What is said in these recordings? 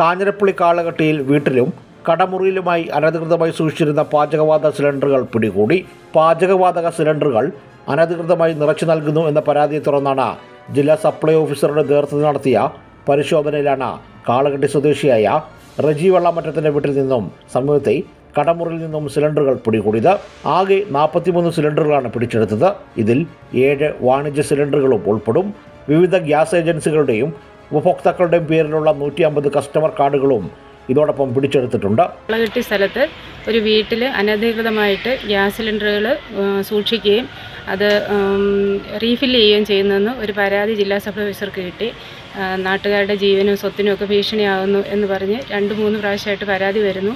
കാഞ്ഞിരപ്പള്ളി കാളകട്ടിയിൽ വീട്ടിലും കടമുറിയിലുമായി അനധികൃതമായി സൂക്ഷിച്ചിരുന്ന പാചകവാതക സിലിണ്ടറുകൾ പിടികൂടി. പാചകവാതക സിലിണ്ടറുകൾ അനധികൃതമായി നിറച്ചു നൽകുന്നു എന്ന പരാതിയെ തുടർന്നാണ് ജില്ലാ സപ്ലൈ ഓഫീസറുടെ നേതൃത്വത്തിൽ നടത്തിയ പരിശോധനയിലാണ് കാളകെട്ടി സ്വദേശിയായ റജി വെള്ളമറ്റത്തിന്റെ വീട്ടിൽ നിന്നും സമീപത്തെ കടമുറിയിൽ നിന്നും സിലിണ്ടറുകൾ പിടികൂടിയത്. ആകെ നാൽപ്പത്തിമൂന്ന് സിലിണ്ടറുകളാണ് പിടിച്ചെടുത്തത്. ഇതിൽ ഏഴ് വാണിജ്യ സിലിണ്ടറുകളും ഉൾപ്പെടും. വിവിധ ഗ്യാസ് ഏജൻസികളുടെയും ഉപഭോക്താക്കളുടെയും പേരിലുള്ള നൂറ്റി അമ്പത് കസ്റ്റമർ കാർഡുകളും ഇതോടൊപ്പം പിടിച്ചെടുത്തിട്ടുണ്ട്. വെള്ളകെട്ടി സ്ഥലത്ത് ഒരു വീട്ടിൽ അനധികൃതമായിട്ട് ഗ്യാസ് സിലിണ്ടറുകൾ സൂക്ഷിക്കുകയും അത് റീഫില്ല് ചെയ്യുകയും ചെയ്യുന്നതെന്ന് ഒരു പരാതി ജില്ലാ സഭ ഓഫീസർക്ക് കിട്ടി. നാട്ടുകാരുടെ ജീവനും സ്വത്തിനും ഒക്കെ ഭീഷണിയാകുന്നു എന്ന് പറഞ്ഞ് രണ്ട് മൂന്ന് പ്രാവശ്യമായിട്ട് പരാതി വരുന്നു.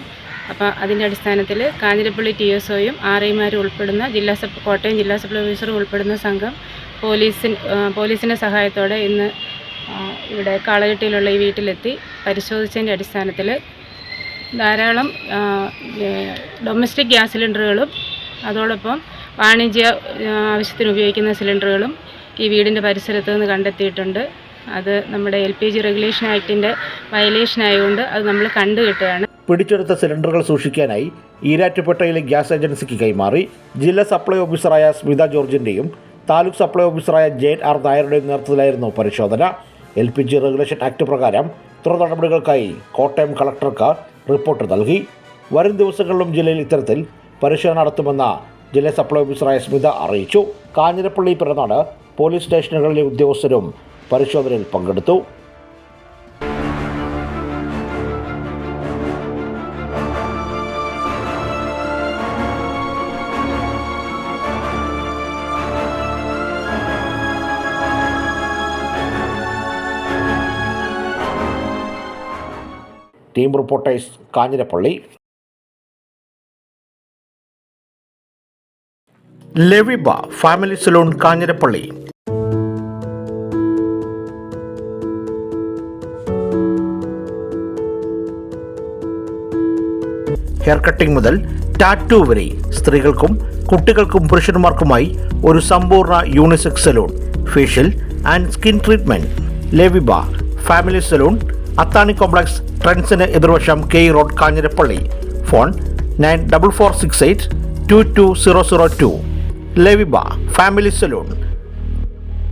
അപ്പോൾ അതിന്റെ അടിസ്ഥാനത്തിൽ കാഞ്ഞിരപ്പള്ളി ടി എസ് ഒയും ആർ ഐമാരും ഉൾപ്പെടുന്ന ജില്ലാ സഭ കോട്ടയം ജില്ലാ സബ് ഓഫീസറും ഉൾപ്പെടുന്ന സംഘം പോലീസിൻ പോലീസിന്റെ സഹായത്തോടെ ഇന്ന് ഇവിടെ കാളകെട്ടിയിലുള്ള ഈ വീട്ടിലെത്തി പരിശോധിച്ചതിന്റെ അടിസ്ഥാനത്തിൽ ധാരാളം ഡൊമസ്റ്റിക് ഗ്യാസ് സിലിണ്ടറുകളും അതോടൊപ്പം വാണിജ്യ ആവശ്യത്തിന് ഉപയോഗിക്കുന്ന സിലിണ്ടറുകളും ഈ വീടിന്റെ പരിസരത്ത് നിന്ന് കണ്ടെത്തിയിട്ടുണ്ട്. അത് നമ്മുടെ എൽ പി ജി റെഗുലേഷൻ ആക്ടിന്റെ വയലേഷൻ ആയതുകൊണ്ട് അത് നമ്മൾ കണ്ടുകിട്ടുകയാണ്. പിടിച്ചെടുത്ത സിലിണ്ടറുകൾ സൂക്ഷിക്കാനായി ഈരാറ്റുപേട്ടയിലെ ഗ്യാസ് ഏജൻസിക്ക് കൈമാറി ജില്ലാ സപ്ലൈ ഓഫീസറായ സ്മിത ജോർജിന്റെയും താലൂക്ക് സപ്ലൈ ഓഫീസറായ ജെ ആർ നായരുടെയും നേതൃത്വത്തിലായിരുന്നു പരിശോധന. L P G regulation act പ്രകാരം തുടർ നടപടികൾക്കായി കോട്ടയം കളക്ടർക്ക് റിപ്പോർട്ട് നൽകി. വരും ദിവസങ്ങളിലും ജില്ലയിൽ ഇത്തരത്തിൽ പരിശോധന നടത്തുമെന്ന് ജില്ലാ സപ്ലൈ ഓഫീസറായ സ്മിത അറിയിച്ചു. കാഞ്ഞിരപ്പള്ളി പിറന്നാട് പോലീസ് സ്റ്റേഷനുകളിലെ ഉദ്യോഗസ്ഥരും പരിശോധനയിൽ പങ്കെടുത്തു. Team reporters Kanjirappally. ലെവിബ family salon Kanjirappally. Hair cutting മുതൽ ടാറ്റു വരെ സ്ത്രീകൾക്കും കുട്ടികൾക്കും പുരുഷന്മാർക്കുമായി ഒരു സമ്പൂർണ unisex salon facial and skin treatment. ലെവിബ family salon Athani complex ട്രെൻസിന് എതിർവശം K road Kanjirappally. Phone nine double four six eight two two zero zero two. ലവിബ family salon.